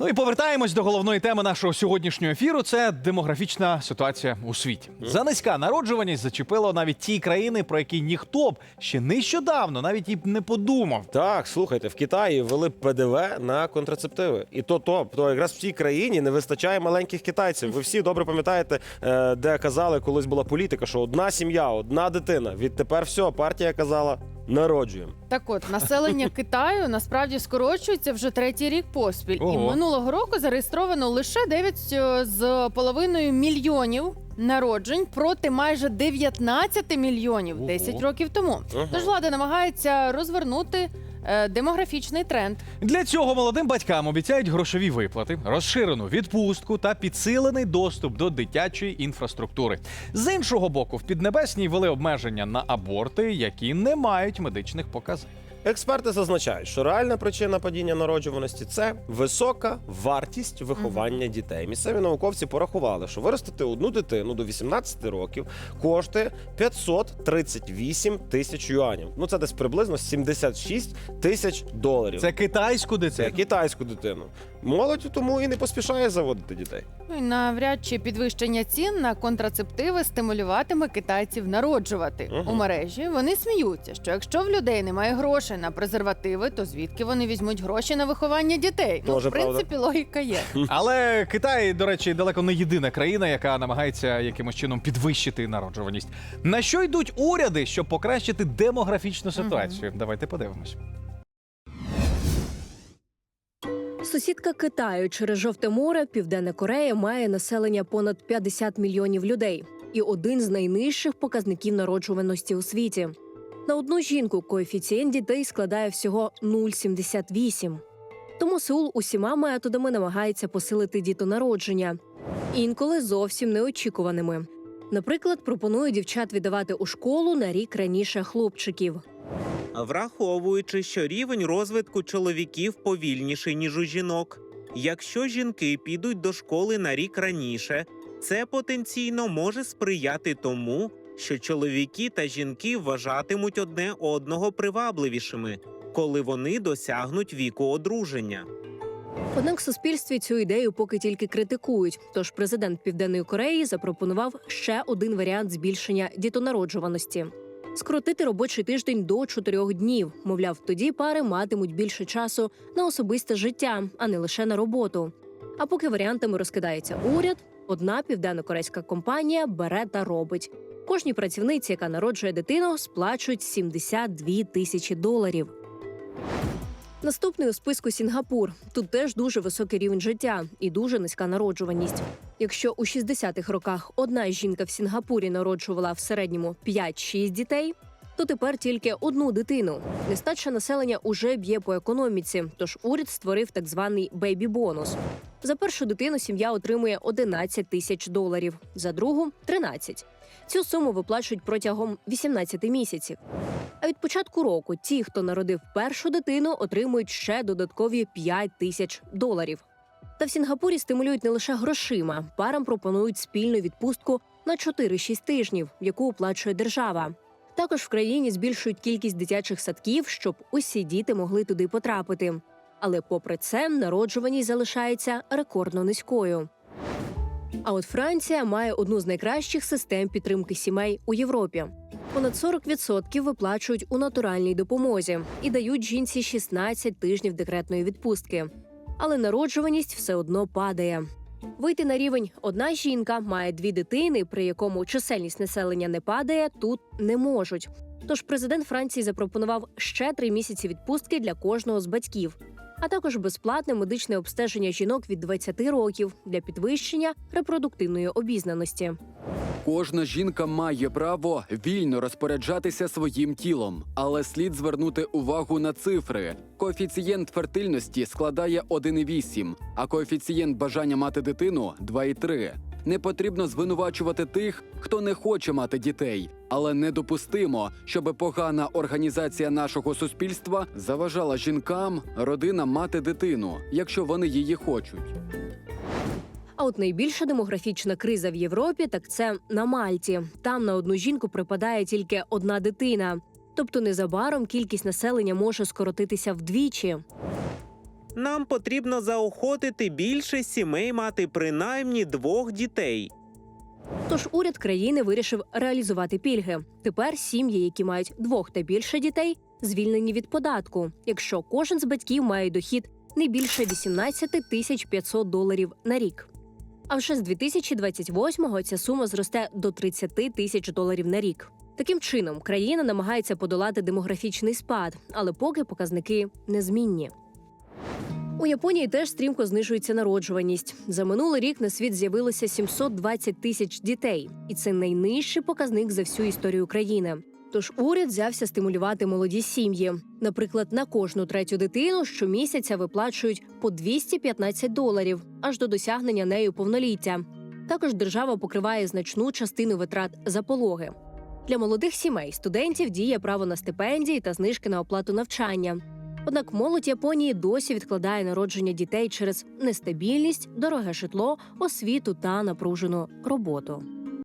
Ну і повертаємось до головної теми нашого сьогоднішнього ефіру. Це демографічна ситуація у світі. Занизька народжуваність зачепила навіть ті країни, про які ніхто б ще нещодавно навіть і б не подумав. Так, слухайте, в Китаї ввели ПДВ на контрацептиви. І то, то, то якраз в цій країні не вистачає маленьких китайців. Ви всі добре пам'ятаєте, е, де казали, колись була політика, що одна сім'я, одна дитина. Відтепер все, партія казала, народжуємо. Так от населення Китаю насправді скорочується вже третій рік поспіль, і Ого. минулого року зареєстровано лише 9 з половиною мільйонів народжень проти майже 19 мільйонів Ого. 10 років тому. Ага. Тож влада намагається розвернути е, демографічний тренд. Для цього молодим батькам обіцяють грошові виплати, розширену відпустку та підсилений доступ до дитячої інфраструктури. З іншого боку, в Піднебесній ввели обмеження на аборти, які не мають медичних показань. Експерти зазначають, що реальна причина падіння народжуваності це висока вартість виховання дітей. Місцеві науковці порахували, що виростити одну дитину до 18 років коштує 538 тисяч юанів. Ну це десь приблизно 76 тисяч доларів. Це китайську Це дитину. китайську дитину. Молодь тому і не поспішає заводити дітей. Ну і навряд чи підвищення цін на контрацептиви стимулюватиме китайців народжувати Ага. у мережі. Вони сміються, що якщо в людей немає грошей на презервативи, то звідки вони візьмуть гроші на виховання дітей? ну, Тоже в принципі, логіка є. Але Китай, до речі, далеко не єдина країна, яка намагається якимось чином підвищити народжуваність. На що йдуть уряди, щоб покращити демографічну ситуацію? Давайте подивимось. Сусідка Китаю через жовте море Південна Корея має населення понад 50 мільйонів людей і один з найнижчих показників народжуваності у світі. На одну жінку коефіцієнт дітей складає всього 0,78. Тому Сеул усіма методами намагається посилити дітонародження, інколи зовсім неочікуваними. Наприклад, пропонує дівчат віддавати у школу на рік раніше хлопчиків. враховуючи, що рівень розвитку чоловіків повільніший ніж у жінок. Якщо жінки підуть до школи на рік раніше, це потенційно може сприяти тому, що чоловіки та жінки вважатимуть одне одного привабливішими, коли вони досягнуть віку одруження. Однак суспільстві цю ідею поки тільки критикують. Тож президент Південної Кореї запропонував ще один варіант збільшення дітонароджуваності. Скоротити робочий тиждень до чотирьох днів. Мовляв, тоді пари матимуть більше часу на особисте життя, а не лише на роботу. А поки варіантами розкидається уряд, одна південно-корейська компанія бере та робить. Кожній працівниці, яка народжує дитину, сплачують 72 тисячі доларів. Наступний у списку Сінгапур. Тут теж дуже високий рівень життя і дуже низька народжуваність. Якщо у 60-х роках одна жінка в Сінгапурі народжувала в середньому 5-6 дітей, то тепер тільки одну дитину. Нестача населення уже б'є по економіці, тож уряд створив так званий бейбі-бонус. За першу дитину сім'я отримує 11 тисяч доларів, за другу 13. Цю суму виплачують протягом 18 місяців. А від початку року ті, хто народив першу дитину, отримують ще додаткові 5 тисяч доларів. Та в Сінгапурі стимулюють не лише грошима. Парам пропонують спільну відпустку на 4-6 тижнів, яку оплачує держава. Також в країні збільшують кількість дитячих садків, щоб усі діти могли туди потрапити. Але попри це, народжуваність залишається рекордно низькою. А от Франція має одну з найкращих систем підтримки сімей у Європі. Понад 40% виплачують у натуральній допомозі і дають жінці 16 тижнів декретної відпустки. Але народжуваність все одно падає. Вийти на рівень одна жінка має дві дитини, при якому чисельність населення не падає, тут не можуть. Тож президент Франції запропонував ще три місяці відпустки для кожного з батьків, а також безплатне медичне обстеження жінок від 20 років для підвищення репродуктивної обізнаності. Кожна жінка має право вільно розпоряджатися своїм тілом, але слід звернути увагу на цифри. Коефіцієнт фертильності складає 1,8, а коефіцієнт бажання мати дитину 2,3. Не потрібно звинувачувати тих, хто не хоче мати дітей, але недопустимо, щоб погана організація нашого суспільства заважала жінкам, родинам мати дитину, якщо вони її хочуть. А от найбільша демографічна криза в Європі так це на Мальті. Там на одну жінку припадає тільки одна дитина. Тобто незабаром кількість населення може скоротитися вдвічі. Нам потрібно заохотити більше сімей мати принаймні двох дітей. Тож уряд країни вирішив реалізувати пільги. Тепер сім'ї, які мають двох та більше дітей, звільнені від податку, якщо кожен з батьків має дохід не більше 18 тисяч 500 доларів на рік. А вже з 2028-го ця сума зросте до 30 тисяч доларів на рік. Таким чином, країна намагається подолати демографічний спад, але поки показники незмінні. У Японії теж стрімко знижується народжуваність. За минулий рік на світ з'явилося 720 тисяч дітей, і це найнижчий показник за всю історію країни. Тож уряд взявся стимулювати молоді сім'ї. Наприклад, на кожну третю дитину щомісяця виплачують по 215 доларів аж до досягнення нею повноліття. Також держава покриває значну частину витрат за пологи. Для молодих сімей студентів діє право на стипендії та знижки на оплату навчання. Однак молодь Японії досі відкладає народження дітей через нестабільність, дороге житло, освіту та напружену роботу.